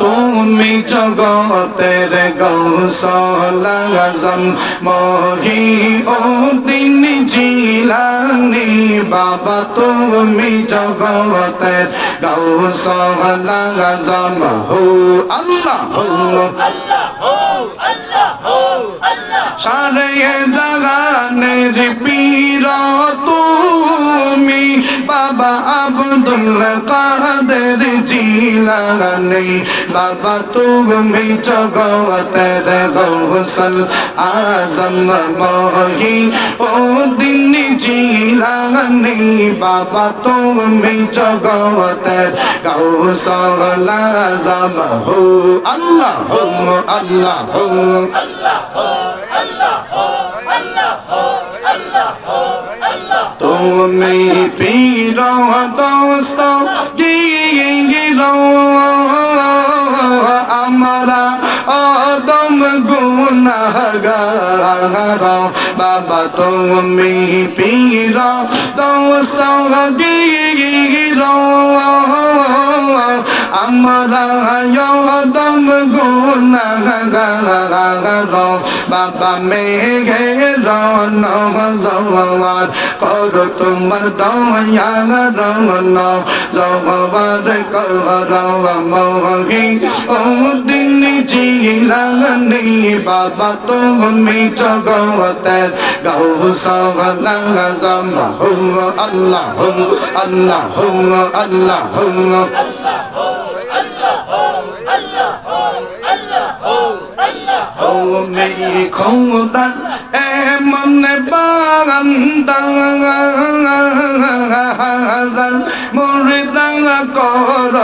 তুমি জগতের গৌসলাজম মহি ও দিন জিলানি বাবা, তুমি জগতের গৌসলাজম হো আল্লাহ সারে জাগানের পীর তুমি বাবা আব্দুল কাদের জিলানি। বাবা তুমি জগতের গৌসল আজম মহি ও দিন জিলানি বাবা তুমি জগতের গৌসল আজম হো আল্লাহ হো আল্লাহ হো তুমি পীর দোস্ত গির আমরা আদম গুণাগার বাবা তুমি পীর দোস্ত গির আমরা অদম গুণাগার বাবা মেঘের নজওয়ার কর তোমার দয়া জগবার কর মহি ও দিন জিলানি বাবা তুমি জগতের গৌ সগলা জম আল্লাহ আল্লাহ আল্লাহ তুমি খোদার এমন বাগান্দা হাজার কর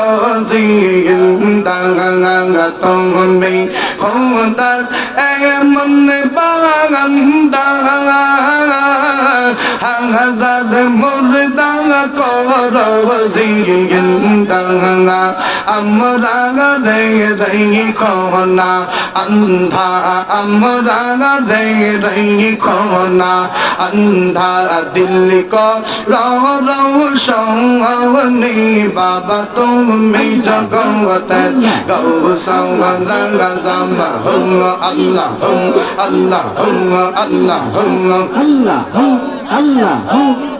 করজিন্দা আমরা রে রে কনা অন্ধা আমরা রে রে কনা অন্ধা দিল্লি কৌনি বাবা তুমি জগত গৌসঙ্গ জম হুম আল্লাহ হুম আল্লাহ হুম আল্লাহ হুম আল্লাহ আল্লাহ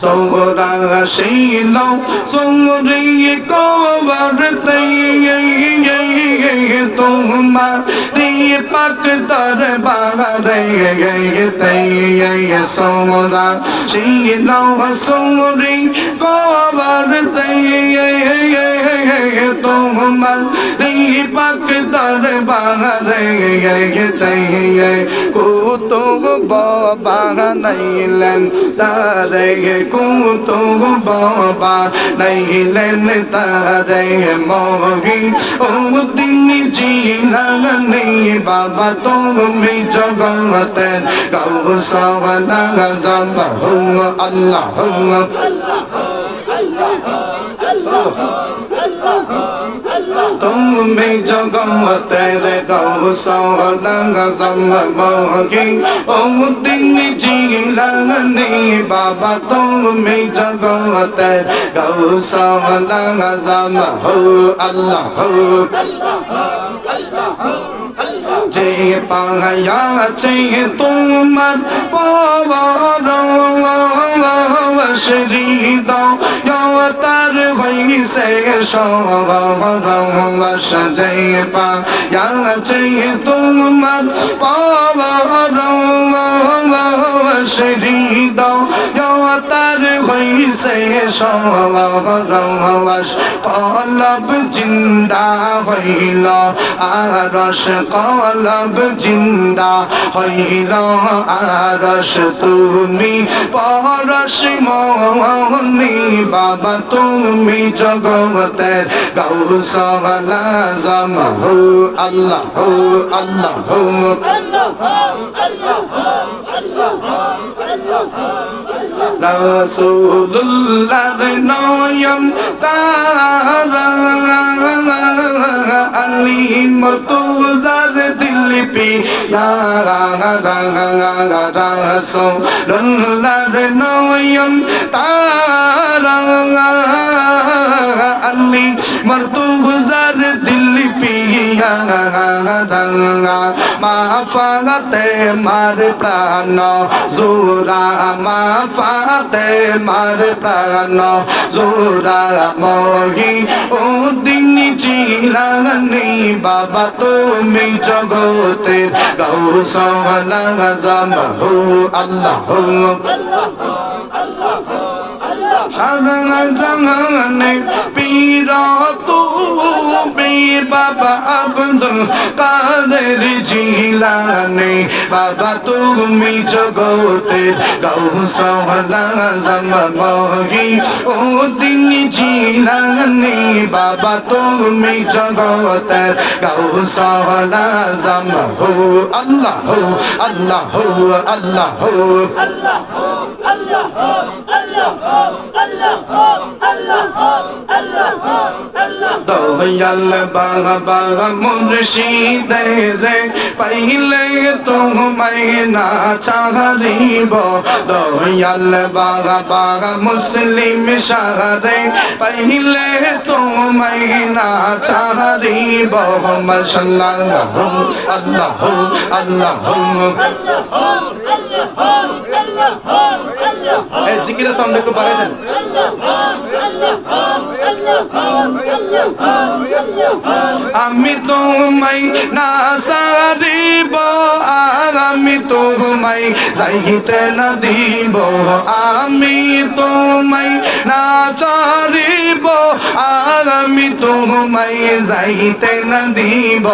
صورا شیلو سوری کور تی تمہاری پک دربار تی سونا شیلو سوری کور تی تمہاری پک دربار تی کو تو بابا نہیں لن تارے কুতুব বাবা নাইলেন তারে মহি ও দিন জিলানি বাবা তুমি জগতের গৌ সগলা গজম হুম আল্লাহ হুম তুমি জগতের গৌসলঙ্গ সম্মোহি ও দিন জিলানি বাবা তুমি জগতের গৌসলঙ্গ সম হো আল্লাহ হো যে পাহায়াছে তোমার পবর শ্রীদ তার হইছে সবস যে পাহায়াছে তোমার পবর তার হইছে সবস কলব জিন্দা হইল আরস কলব জিন্দা হইল আরস তুমি পরশ মনি বাবা, তুমি জগতের গৌসলা জম হো আল্লাহ হো আল্লাহ, হো। রসুল্লার নয়ন তারা আলী মর্তুজার দিলিপি রসুল্লার নয়ন তারা আলী মর্তুজার দিলিপি মা ফাতে মার প্রাণ, জোরা মা ফাতে মার প্রাণ, জোরা মহি ও দিন চিলানি, বাবা তুমি জগতের গৌসলা জম হো আল্লাহ। সারা জাহানে পীর তুমি বাবা আব্দুল কাদের জিলানি। বাবা, তুমি জগতের গৌসলা জমহি ও দিন জিলানি, বাবা, তুমি জগতের গৌসলা জমহু আল্লাহ আল্লাহ আল্লাহ দয়াল বাবা মুর্শিদের পাইলে তুমি তোমায় না চাহরিব দয়াল বাবা মুসলিম শাহরে পাইলে তোমায় না চাহরিব মশাল্লাহ আল্লাহ আল্লাহ। না সারিব আর আমি তোমায় যাইতে না দিব, আমি তোমায় না চারিব আমি তোমায় যাইতে না দিব।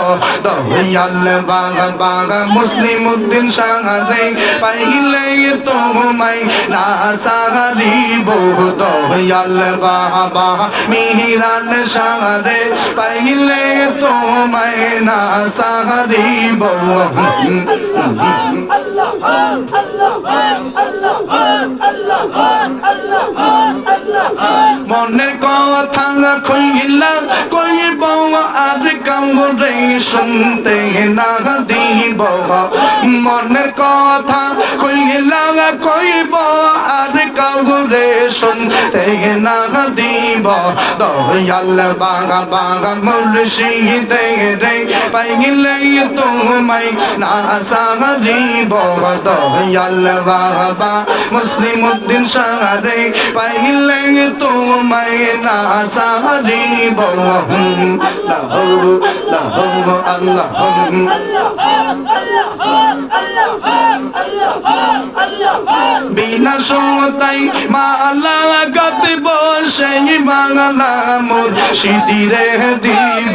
দয়াল বাগা বাগা মুসলিম উদ্দিন সাহারে পাইলে তোমায় না সাহারিব। দয়াল বাবা, মিহিরান সাহারে পাইলে তোমায় না সাহারিব। মনের কথা কইলা কইব আর কামড়ে শুনতে না দিব। মনের কথা কইলা আর কামড়ে শুনতে না দিব দয়াল বাগা বাগা মুর্শিদ রে পাইলে তোমায় না সাহারিব দয়াল বাবা মুসলিম উদ্দিন সাহারে পাইলে তোমায় না সাহারিব লাহু লাহু আল্লাহ বিনা সমতাই মালা গাতে বসে বাংলা মোর সিদিরে দিব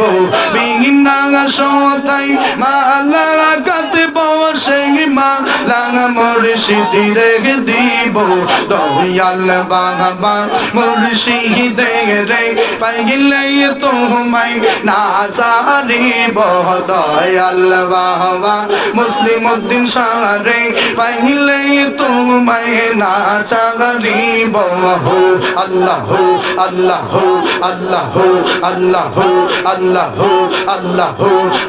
বিনা সমতাই মালা গাতে বসে মালা মোর সিদিরে দিব দয়াল বাবা মোর সিদে রে পাইলে তোমায় না সারিব। দয়াল বাবা মুসলিম উদ্দিন সারে পাইলে তোমায় না চাগরিব হো আল্লাহ আল্লাহ আল্লাহ আল্লাহ আল্লাহ আল্লাহ। আল্লাহ আল্লাহ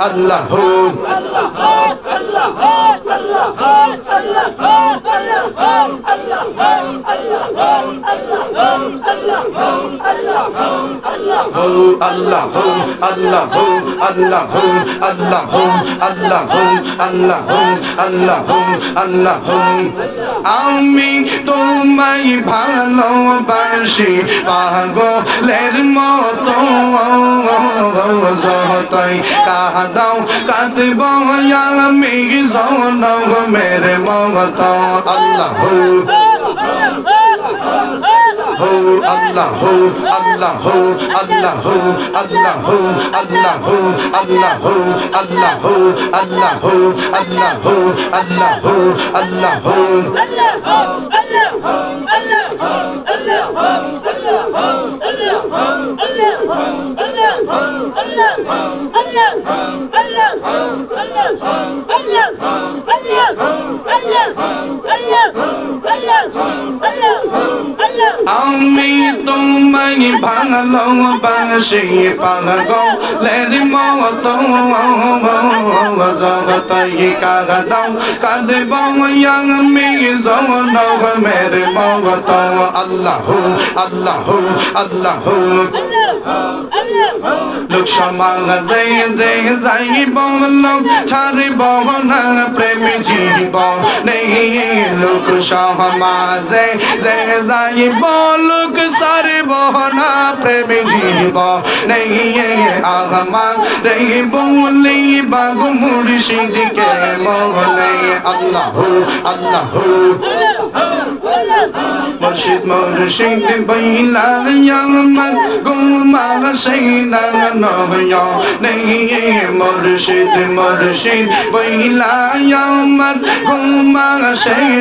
আল্লাহ আল্লাহ। আমি তোমায় ভালোবাসি পাগলের মতো যতই কাঁদাও কাঁদব আমি জনমের মত আল্লাহ হো হো আল্লাহ হো আল্লাহ হো আল্লাহ হো আল্লাহ হো আল্লাহ হো আল্লাহ হো আল্লাহ হো আল্লাহ হো আল্লাহ হো আল্লাহ হো আল্লাহ হো আমি তুমি তোমায় ভালোবাসি পাগলের মতো জগতই কাগদাও কাঁদব আমি জনগ মেরে মত আল্লাহ আল্লাহ আল্লাহ লোক সমাজে যে যাইব লোক ছাড়িব না প্রেম জীব নেই লোক সমাজে যে যাইব লোক ছাড়িব না প্রেম জীব নেই আগমা রে বলি বাগু মুর্শিদকে মহলে আল্লাহ আল্লাহ। মুর্শিদ মুর্শিদ, বইলা ইয়ামান গুমা সেইনা নয় নেই মুর্শিদ মুর্শিদ, বইলা ইয়ামান গুমা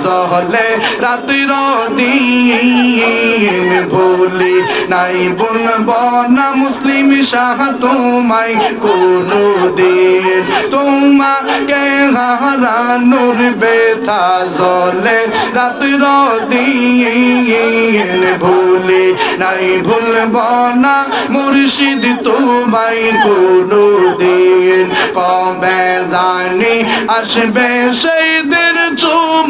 জহলে রাতির দিন ভুলি নাই বলব না মুসলিম শাহ তোমায় কোনো দিন তোমাকে হারানোর বেতা জলে রাতির দিন ভুলি নাই ভুলব না মুর্শিদ তোমায় কোনো দিন কবে জানি আসবে সেই দিন চুমা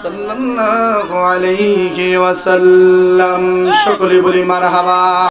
সাল্লাল্লাহু আলাইহি ওয়াসাল্লাম। সকলে বলি মারহাবা।